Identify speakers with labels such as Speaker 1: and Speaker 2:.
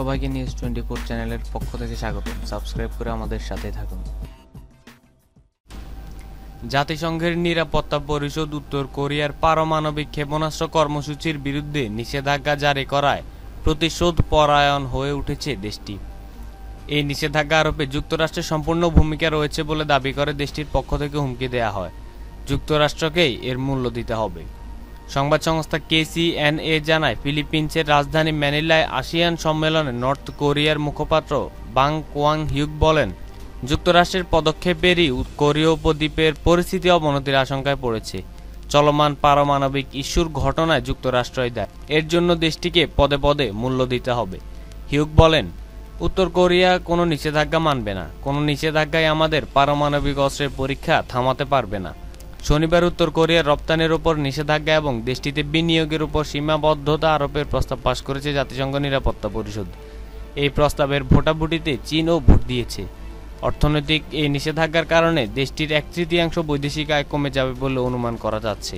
Speaker 1: সবাইকে news twenty four চ্যানেলের পক্ষ থেকে স্বাগত। সাবস্ক্রাইব করে আমাদের সাথে থাকুন। জাতিসংঘের নিরাপত্তা পরিষদ উত্তর কোরিয়ার পারমাণবিক ক্ষেপণাস্ত্র কর্মসূচির বিরুদ্ধে নিষেধাজ্ঞা জারি করায় প্রতিশোধ পরায়ণ হয়ে উঠেছে দেশটি। এই নিষেধাজ্ঞা আরোপে যুক্তরাষ্ট্রের সম্পূর্ণ ভূমিকা রয়েছে বলে দাবি করে দেশটির পক্ষ থেকে হুমকি দেয়া হয়। যুক্তরাষ্ট্রকেই এর মূল্য দিতে হবে। সংবাদ সংস্থা কেসিএনএ জানায়, ফিলিপিন্সের রাজধানী ম্যানিলায় আসিয়ান সম্মেলনে নর্থ কোরিয়ার মুখপাত্র বাং কোয়াং হিউক বলেন, যুক্তরাষ্ট্রের পদক্ষেপেরই কোরীয় উপদ্বীপের পরিস্থিতি অবনতির আশঙ্কায় পড়েছে। চলমান পারমাণবিক ইস্যুর ঘটনায় যুক্তরাষ্ট্রই দেয়। এর জন্য দেশটিকে পদে পদে মূল্য দিতে হবে। হিউক বলেন, উত্তর কোরিয়া কোনো নিষেধাজ্ঞা মানবে না। কোনো নিষেধাজ্ঞাই আমাদের পারমাণবিক অস্ত্রের পরীক্ষা থামাতে পারবে না। শনিবার উত্তর কোরিয়ার রপ্তানির উপর নিষেধাজ্ঞা এবং দেশটিতে বিনিয়োগের উপর সীমাবদ্ধতা আরোপের প্রস্তাব পাশ করেছে জাতিসংঘ নিরাপত্তা পরিষদ। এই প্রস্তাবের ভোটাভুটিতে চীনও ভোট দিয়েছে। অর্থনৈতিক এই নিষেধাজ্ঞার কারণে দেশটির এক তৃতীয়াংশ বৈদেশিক আয় কমে যাবে বলে অনুমান করা যাচ্ছে।